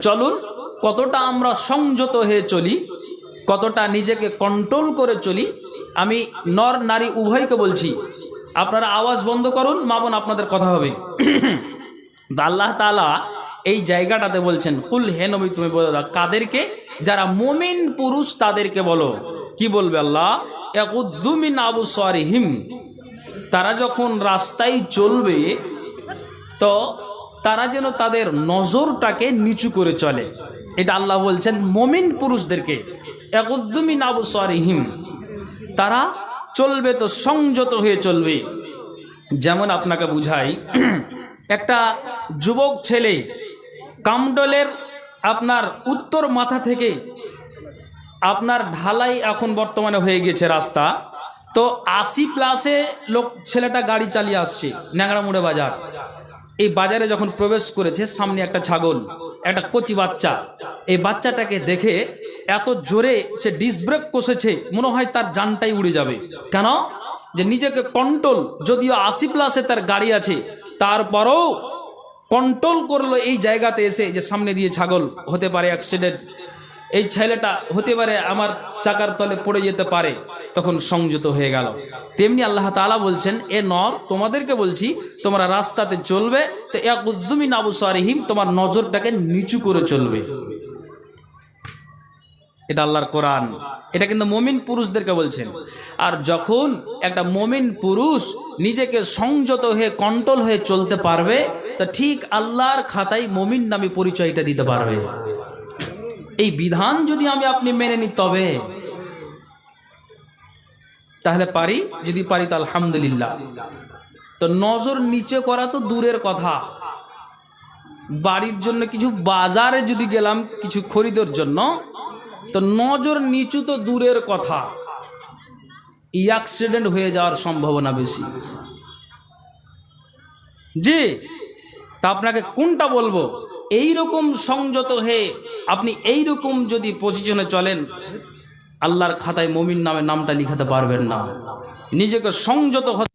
চলুন, কতটা আমরা সংযত হয়ে চলি, কতটা নিজেকে কন্ট্রোল করে চলি, আমি নর নারী উভয়কে বলছি। আপনারা আওয়াজ বন্ধ করুন, মা বোন, আপনাদের কথা হবে। আল্লাহ তালা এই জায়গাটাতে বলছেন, কুল হে নবী, তুমি বলে কাদেরকে? যারা মোমিন পুরুষ, তাদেরকে বলো। কি বলবে আল্লাহ? একউদ্দুমিন আবু সরিহিম তারা যখন রাস্তায় চলবে, তো তারা যেন তাদের নজরটাকে নিচু করে চলে। এটা আল্লাহ বলছেন মমিন পুরুষদেরকে। একদ্দুমিন আবু হিম তারা চলবে তো সংযত হয়ে চলবে। যেমন আপনাকে বুঝাই, একটা যুবক ছেলে কামডলের আপনার উত্তর মাথা থেকে আপনার ঢালাই এখন বর্তমানে হয়ে গেছে রাস্তা। তো আশি প্লাসে লোক ছেলেটা গাড়ি চালিয়ে আসছে ন্যাংরামুড়ে বাজার। এই বাজারে যখন প্রবেশ করেছে, সামনে একটা ছাগল, একটা কচি বাচ্চা। এই বাচ্চাটাকে দেখে এত জোরে সে ডিসব্রেক কষেছে, মনে হয় তার জানটাই উড়ে যাবে। কেন? যে নিজেকে কন্ট্রোল যদিও আশি প্লাসে তার গাড়ি আছে, তারপরও কন্ট্রোল করল এই জায়গাতে এসে যে সামনে দিয়ে ছাগল হতে পারে অ্যাক্সিডেন্ট এই ছেলেটা হতে পারে আমার চাকার তলে পড়ে যেতে পারে, তখন সংযত হয়ে গেল। তেমনি আল্লাহ তাআলা বলছেন, এ নর, তোমাদেরকে বলছি, তোমরা রাস্তাতে চলবে, তো এক উদ্দুমিন আবু সারিহিম তোমার নজরটাকে নিচু করে চলবে। এটা আল্লাহর কোরআন। এটা কিন্তু মমিন পুরুষদেরকে বলছেন। আর যখন একটা মমিন পুরুষ নিজেকে সংযত হয়ে, কন্ট্রোল হয়ে চলতে পারবে, তা ঠিক আল্লাহর খাতায় মমিন নামে পরিচয়টা দিতে পারবে। এই বিধান যদি আমি আপনি মেনে নিই, তবে? তাহলে পারি? যদি পারি তো আলহামদুলিল্লাহ। তো নজর নিচে করা তো দূরের কথা। বাড়ির জন্য কিছু বাজারে যদি গেলাম কিছু খরিদের জন্য, তো নজর নিচু তো দূরের কথা। অ্যাক্সিডেন্ট হয়ে যাওয়ার সম্ভাবনা বেশি। জি, তা আপনাকে কোনটা বলব? এই রকম সংযত হয়ে আপনি এইরকম যদি পজিশনে চলেন, আল্লাহর খাতায় মমিন নামে নামটা লিখাতে পারবেন না। নিজেকে সংযত হতে